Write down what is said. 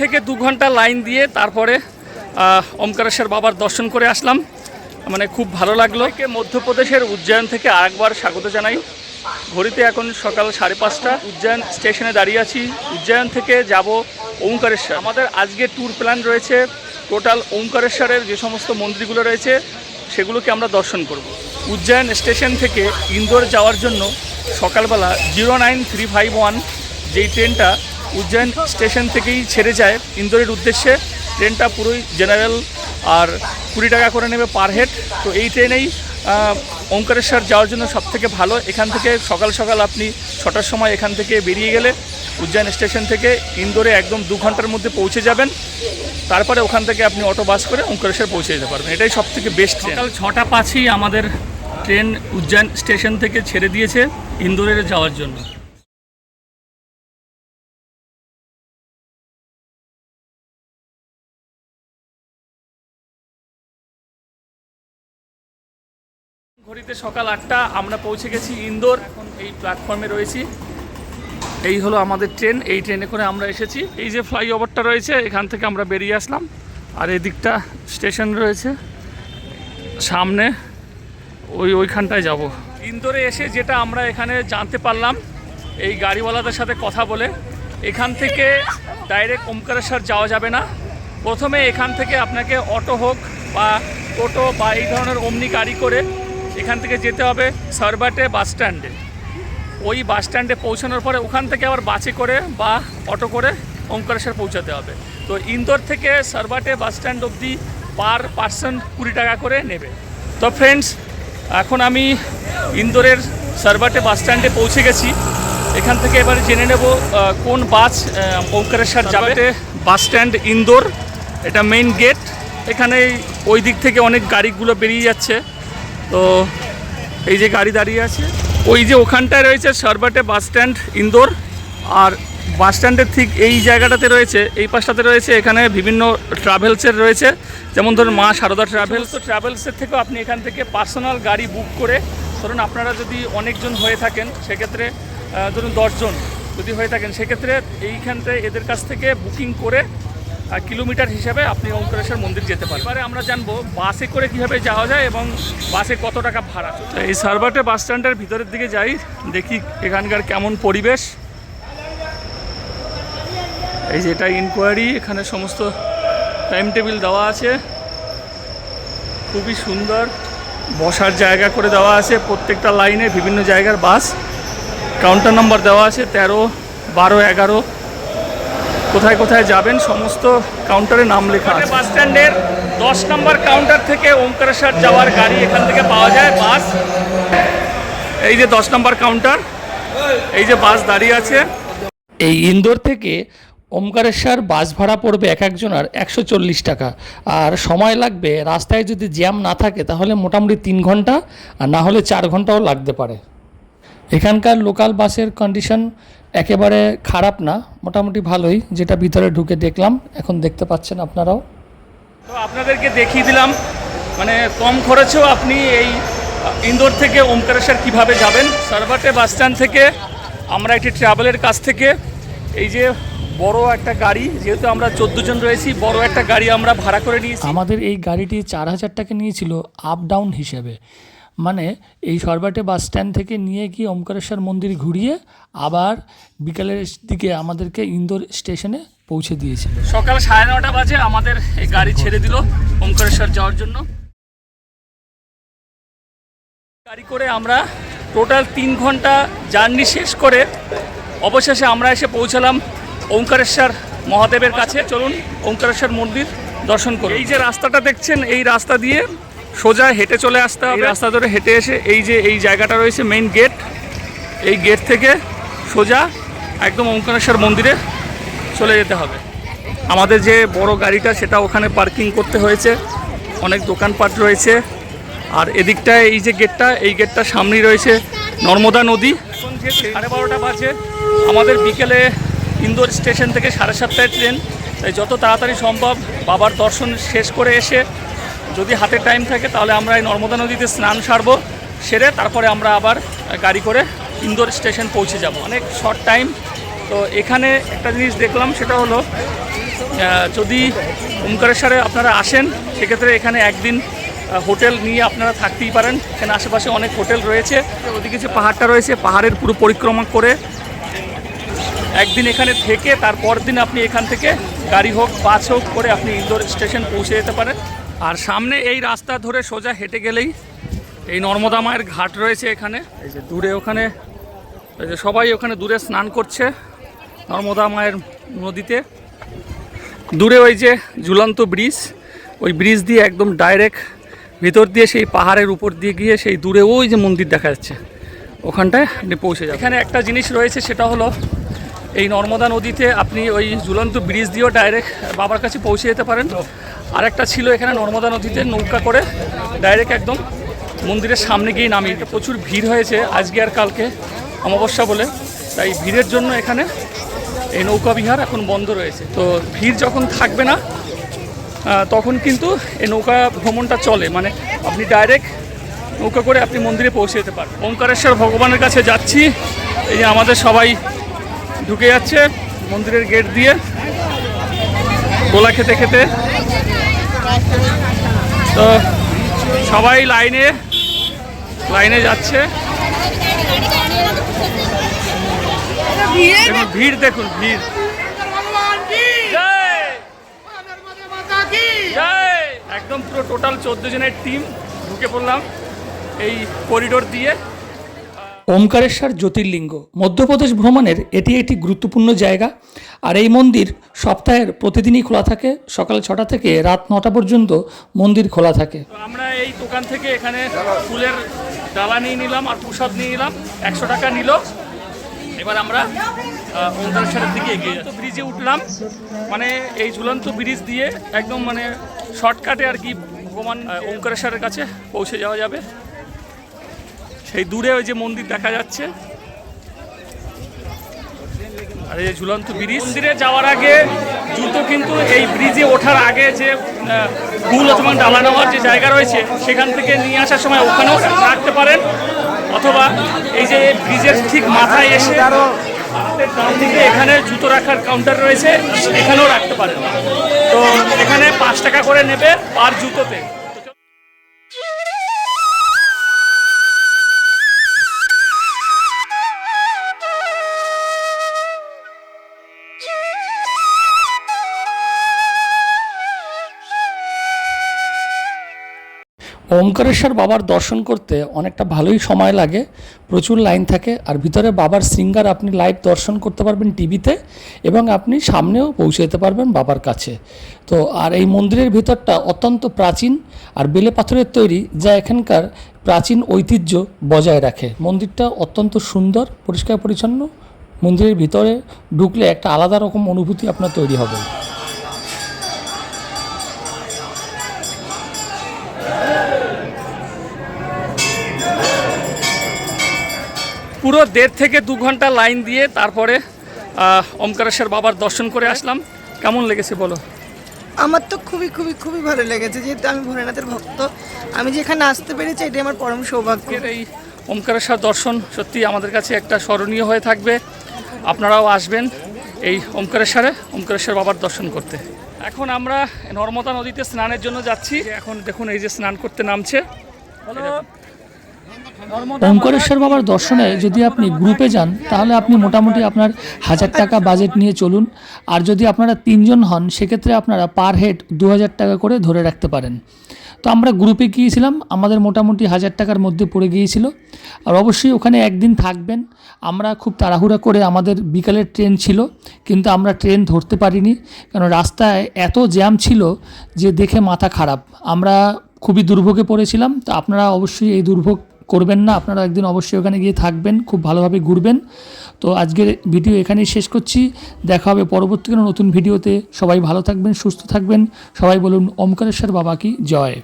থেকে দু ঘণ্টা লাইন দিয়ে তারপরে ওমকারেশ্বর বাবার দর্শন করে আসলাম। মানে খুব ভালো লাগল। মধ্যপ্রদেশের উজ্জয়ন থেকে আরেকবার স্বাগত জানাই। ঘড়িতে এখন সকাল সাড়ে পাঁচটা। উজ্জয়ন স্টেশনে দাঁড়িয়ে আছি। উজ্জয়ন থেকে যাব ওমকারেশ্বর। আমাদের আজকে ট্যুর প্ল্যান রয়েছে। টোটাল ওমকারেশ্বরের যে সমস্ত মন্দিরগুলো রয়েছে, সেগুলোকে আমরা দর্শন করব। উজ্জয়ন স্টেশন থেকে ইন্দোর যাওয়ার জন্য সকালবেলা zero nine three five one যেই ট্রেনটা উজ্জয়ন স্টেশন থেকেই ছেড়ে যায়। ইন্দোরের উদ্দেশ্যে ট্রেনটা পুরোই জেনারেল আর কুড়ি টাকা করে নেবে পার হেড। তো এই ট্রেনেই ওঙ্কারেশ্বর যাওয়ার জন্য সব থেকে ভালো। এখান থেকে সকাল সকাল আপনি ছটার সময় এখান থেকে বেরিয়ে গেলে উজ্জয়ন স্টেশন থেকে ইন্দোরে একদম দু ঘণ্টার মধ্যে পৌঁছে যাবেন। তারপরে ওখান থেকে আপনি অটো, বাস করে ওঙ্কারেশ্বর পৌঁছে যেতে পারবেন। এটাই সব থেকে বেস্ট সকাল ছটা পাঁচই আমাদের ট্রেন উজ্জয়ন স্টেশন থেকে ছেড়ে দিয়েছে ইন্দোরে যাওয়ার জন্য। সকাল আটটা আমরা পৌঁছে গেছি ইন্দোর। এখন এই প্ল্যাটফর্মে রয়েছি। এই হলো আমাদের ট্রেন এই ট্রেনে করে আমরা এসেছি। এই যে ফ্লাইওভারটা রয়েছে, এখান থেকে আমরা বেরিয়ে আসলাম। আর এদিকটা স্টেশন রয়েছে। সামনে ওই ওইখানটায় যাব। ইন্দোরে এসে যেটা আমরা এখানে জানতে পারলাম, এই গাড়িওয়ালাদের সাথে কথা বলে, এখান থেকে ডাইরেক্ট ওমকারেশ্বর যাওয়া যাবে না। প্রথমে এখান থেকে আপনাকে অটো হোক বা টোটো বা এই ধরনের অমনি গাড়ি করে এখান থেকে যেতে হবে সারবাটে বাস স্ট্যান্ডে। ওই বাস স্ট্যান্ডে পৌঁছানোর পরে ওখান থেকে আবার বাসে করে বা অটো করে ওমকারেশ্বর পৌঁছাতে হবে। তো ইন্দোর থেকে সারবাটে বাস স্ট্যান্ড অবধি পার পার্সন কুড়ি টাকা করে নেবে। তো ফ্রেন্ডস এখন আমি ইন্দোরের সারবাটে বাস স্ট্যান্ডে পৌঁছে গেছি। এখান থেকে এবারে জেনে নেব কোন বাস ওমকারেশ্বর যাবে। বাস স্ট্যান্ড ইন্দোর এটা মেইন গেট এখানে ওই দিক থেকে অনেক গাড়িগুলো বেরিয়ে যাচ্ছে। তো এই যে গাড়ি দাঁড়িয়ে আছে, ওই যে ওখানটায় রয়েছে সরবাটে বাস স্ট্যান্ড ইন্দোর, আর বাস স্ট্যান্ডের ঠিক এই জায়গাটাতে রয়েছে, এই পাশটাতে রয়েছে এখানে বিভিন্ন ট্রাভেলসের রয়েছে, যেমন ধরুন মা সারদা ট্রাভেলস। তো ট্রাভেলসের থেকেও আপনি এখান থেকে পার্সোনাল গাড়ি বুক করে, ধরুন আপনারা যদি অনেকজন হয়ে থাকেন, সেক্ষেত্রে ধরুন দশজন যদি হয়ে থাকেন, সেক্ষেত্রে এইখানটায় এদের কাছ থেকে বুকিং করে কিলোমিটার হিসাবে আপনি ওঙ্কারেশ্বর মন্দির যেতে পারেন এবারে আমরা জানব বাসে করে কীভাবে যাওয়া যায় এবং বাসে কত টাকা ভাড়া। এই সারবাটে বাস স্ট্যান্ডের ভিতরের দিকে যাই, দেখি এখানকার কেমন পরিবেশ। এই যে এটা ইনকোয়ারি এখানে সমস্ত টাইম টেবিল দেওয়া আছে। খুবই সুন্দর, বসার জায়গা করে দেওয়া আছে, প্রত্যেকটা লাইনে বিভিন্ন জায়গার বাস। কাউন্টার নাম্বার দেওয়া আছে, তেরো, বারো, এগারো। কোথায় কোথায় যাবেন সমস্ত কাউন্টারে নাম লেখা আছে। বাস স্ট্যান্ডের দশ নম্বর কাউন্টার থেকে ওমকারেশ্বর যাওয়ার গাড়ি এখান থেকে পাওয়া যায় বাস এই যে দশ নম্বর কাউন্টার এই যে বাস দাঁড়িয়ে আছে। এই ইন্দোর থেকে ওমকারেশ্বর বাস ভাড়া পড়বে এক একজনের একশো চল্লিশ টাকা। আর সময় লাগবে রাস্তায় যদি জ্যাম না থাকে তাহলে মোটামুটি তিন ঘণ্টা আর না হলে চার ঘন্টাও লাগতে পারে। এখানকার লোকাল বাসের কন্ডিশন একেবারে খারাপ না মোটামুটি ভালোই যেটা ভিতরে ঢুকে দেখলাম এখন দেখতে পাচ্ছেন আপনারাও। তো আপনাদেরকে দেখিয়ে দিলাম মানে কম খরচেও আপনি এই ইন্দোর থেকে ওমকারেশ্বর কীভাবে যাবেন? সারবাটে বাস স্ট্যান্ড থেকে আমরা একটি ট্রাভেলের কাছ থেকে এই যে বড় একটা গাড়ি যেহেতু আমরা চোদ্দ জন রয়েছি বড় একটা গাড়ি আমরা ভাড়া করে নিয়েছি। আমাদের এই গাড়িটি চার হাজার টাকা নিয়েছিল আপ ডাউন হিসেবে। মানে এই সরবাটে বাস স্ট্যান্ড থেকে নিয়ে গিয়ে ওমকারেশ্বর মন্দির ঘুরিয়ে আবার বিকালের দিকে আমাদেরকে ইন্দোর স্টেশনে পৌঁছে দিয়েছিল। সকাল সাড়ে নটা বাজে আমাদের গাড়ি ছেড়ে দিল ওমকারেশ্বর যাওয়ার জন্য। গাড়ি করে আমরা টোটাল তিন ঘণ্টা জার্নি শেষ করে অবশেষে আমরা এসে পৌঁছালাম ওঙ্কারেশ্বর মহাদেবের কাছে। চলুন ওঙ্কারেশ্বর মন্দির দর্শন করুন। এই যে রাস্তাটা দেখছেন, এই রাস্তা দিয়ে সোজা হেঁটে চলে আসতে হবে। রাস্তা ধরে হেঁটে এসে এই যে এই জায়গাটা রয়েছে মেইন গেট এই গেট থেকে সোজা একদম ওঙ্কারেশ্বর মন্দিরে চলে যেতে হবে। আমাদের যে বড় গাড়িটা সেটা ওখানে পার্কিং করতে হয়েছে, অনেক দোকানপাট রয়েছে। আর এদিকটায় এই যে গেটটা এই গেটটার সামনেই রয়েছে নর্মদা নদী। সাড়ে বারোটা বাজে, আমাদের বিকেলে ইন্দোর স্টেশন থেকে সাড়ে সাতটায় ট্রেন। তাই যত তাড়াতাড়ি সম্ভব বাবার দর্শন শেষ করে এসে যদি হাতে টাইম থাকে, তাহলে আমরা এই নর্মদা নদীতে স্নান সারব, সেরে তারপরে আমরা আবার গাড়ি করে ইন্দোর স্টেশন পৌঁছে যাব। অনেক শর্ট টাইম তো এখানে একটা জিনিস দেখলাম, সেটা হলো যদি ওমকারেশ্বরে আপনারা আসেন, সেক্ষেত্রে এখানে একদিন হোটেল নিয়ে আপনারা থাকতেই পারেন। এখানে আশেপাশে অনেক হোটেল রয়েছে। ওদিকে যে পাহাড়টা রয়েছে, পাহাড়ের পুরো পরিক্রমা করে একদিন এখানে থেকে, তারপর দিন আপনি এখান থেকে গাড়ি হোক, বাস হোক, করে আপনি ইন্দোর স্টেশন পৌঁছে যেতে পারেন। আর সামনে এই রাস্তা ধরে সোজা হেঁটে গেলেই এই নর্মদা মায়ের ঘাট রয়েছে এখানে। এই যে দূরে ওখানে, এই যে সবাই ওখানে দূরে স্নান করছে নর্মদা মায়ের নদীতে। দূরে ওই যে ঝুলন্ত ব্রিজ, ওই ব্রিজ দিয়ে একদম ডাইরেক্ট ভিতর দিয়ে সেই পাহাড়ের উপর দিয়ে গিয়ে সেই দূরে ওই যে মন্দির দেখা যাচ্ছে। ওখানটায় আপনি পৌঁছে যাবেন। এখানে একটা জিনিস রয়েছে, সেটা হলো এই নর্মদা নদীতে আপনি ওই ঝুলন্ত ব্রিজ দিয়েও ডাইরেক্ট বাবার কাছে পৌঁছে যেতে পারেন। আর একটা ছিল এখানে নর্মদা নদীতে নৌকা করে ডাইরেক্ট একদম মন্দিরের সামনে গিয়ে দিতে। প্রচুর ভিড় হয়েছে আজকে আর কালকে অমাবস্যা বলে। তাই ভিড়ের জন্য এখানে এই নৌকা বিহার এখন বন্ধ রয়েছে। তো ভিড় যখন থাকবে না তখন কিন্তু এই নৌকা ভ্রমণটা চলে। মানে আপনি ডাইরেক্ট নৌকা করে আপনি মন্দিরে পৌঁছে যেতে পারেন ওঙ্কারেশ্বর ভগবানের কাছে যাচ্ছি। এই যে আমাদের সবাই ঢুকে যাচ্ছে মন্দিরের গেট দিয়ে। গোলা খেতে খেতে। তো সবাই লাইনে লাইনে যাচ্ছে। ভিড় দেখুন, ভিড়। একদম পুরো টোটাল চোদ্দ জনের টিম ঢুকে পড়লাম এই করিডোর দিয়ে। ওমকারেশ্বর জ্যোতির্লিঙ্গ। মধ্যপ্রদেশ ভ্রমণের এটি একটি গুরুত্বপূর্ণ জায়গা। আর এই মন্দির সপ্তাহের প্রতিদিনই খোলা থাকে সকাল ছটা থেকে রাত নটা পর্যন্ত মন্দির খোলা থাকে। আমরা এই দোকান থেকে এখানে ফুলের ডালা নিয়ে নিলাম আর প্রসাদ নিয়ে নিলাম একশো টাকা নিল। এবার আমরা আহ, ওঙ্কারেশ্বরের দিকে এগিয়ে তো ব্রিজে উঠলাম মানে এই ঝুলন্ত ব্রিজ দিয়ে একদম মানে শর্টকাটে আর কি ভগবান আহ, ওঙ্কারেশ্বরের কাছে পৌঁছে যাওয়া যাবে। সেই দূরে ওই যে মন্দির দেখা যাচ্ছে। আর এই ঝুলন্ত ব্রিজ। মন্দিরে যাওয়ার আগে জুতো কিন্তু এই ব্রিজে ওঠার আগে যে ফুল অথবা ডালা নেওয়ার যে জায়গা রয়েছে, সেখান থেকে নিয়ে আসার সময় ওখানেও রাখতে পারেন। অথবা এই যে ব্রিজের ঠিক মাথায় এসে ডান এখানে জুতো রাখার কাউন্টার রয়েছে এখানেও রাখতে পারেন। তো এখানে পাঁচ টাকা করে নেবে পার জুতোতে। ওমকারেশ্বর বাবার দর্শন করতে অনেকটা ভালোই সময় লাগে, প্রচুর লাইন থাকে, আর ভিতরে বাবার সিঙ্গার আপনি লাইভ দর্শন করতে পারবেন টিভিতে এবং আপনি সামনেও পৌঁছে যেতে পারবেন বাবার কাছে। তো, আর এই মন্দিরের ভিতরটা অত্যন্ত প্রাচীন আর বেলে পাথরের তৈরি, যা এখানকার প্রাচীন ঐতিহ্য বজায় রাখে। মন্দিরটা অত্যন্ত সুন্দর, পরিষ্কার পরিচ্ছন্ন। মন্দিরের ভিতরে ঢুকলে একটা আলাদা রকম অনুভূতি আপনার তৈরি হবে। পুরো দেড় থেকে দু ঘণ্টা লাইন দিয়ে তারপরে ওমকারেশ্বর বাবার দর্শন করে আসলাম। কেমন লেগেছে বলো? আমার তো খুবই খুবই খুবই ভালো লেগেছে যেহেতু আমি ভোলেনাথের ভক্ত। আমি যেখানে আসতে পেরেছি এটাই আমার পরম সৌভাগ্য। এই ওমকারেশ্বর দর্শন সত্যি আমাদের কাছে একটা স্মরণীয় হয়ে থাকবে। আপনারাও আসবেন এই ওমকারেশ্বরে ওমকারেশ্বর বাবার দর্শন করতে। এখন আমরা নর্মদা নদীতে স্নানের জন্য যাচ্ছি। এখন দেখুন এই যে স্নান করতে নামছে। ওঙ্কারেশ্বর বাবার দর্শনে যদি আপনি গ্রুপে যান, তাহলে আপনি মোটামুটি আপনার হাজার টাকা বাজেট নিয়ে চলুন। আর যদি আপনারা তিনজন হন, সেক্ষেত্রে আপনারা পার হেড দু হাজার টাকা করে ধরে রাখতে পারেন। তো আমরা গ্রুপে গিয়েছিলাম, আমাদের মোটামুটি হাজার টাকার মধ্যে পড়ে গিয়েছিল। আর অবশ্যই ওখানে একদিন থাকবেন। আমরা খুব তাড়াহুড়া করে আমাদের বিকালের ট্রেন ছিল, কিন্তু আমরা ট্রেন ধরতে পারিনি। কারণ রাস্তায় এত জ্যাম ছিল যে দেখে মাথা খারাপ। আমরা খুবই দুর্ভোগে পড়েছিলাম। তো আপনারা অবশ্যই এই দুর্ভোগ করবেন না, আপনারা একদিন অবশ্যই ওখানে গিয়ে থাকবেন, খুব ভালোভাবে ঘুরবেন। তো আজকের ভিডিও এখানেই শেষ করছি, দেখা হবে পরবর্তী কোনো নতুন ভিডিওতে। সবাই ভালো থাকবেন, সুস্থ থাকবেন। সবাই বলুন, ওমকারেশ্বর বাবা কি জয়।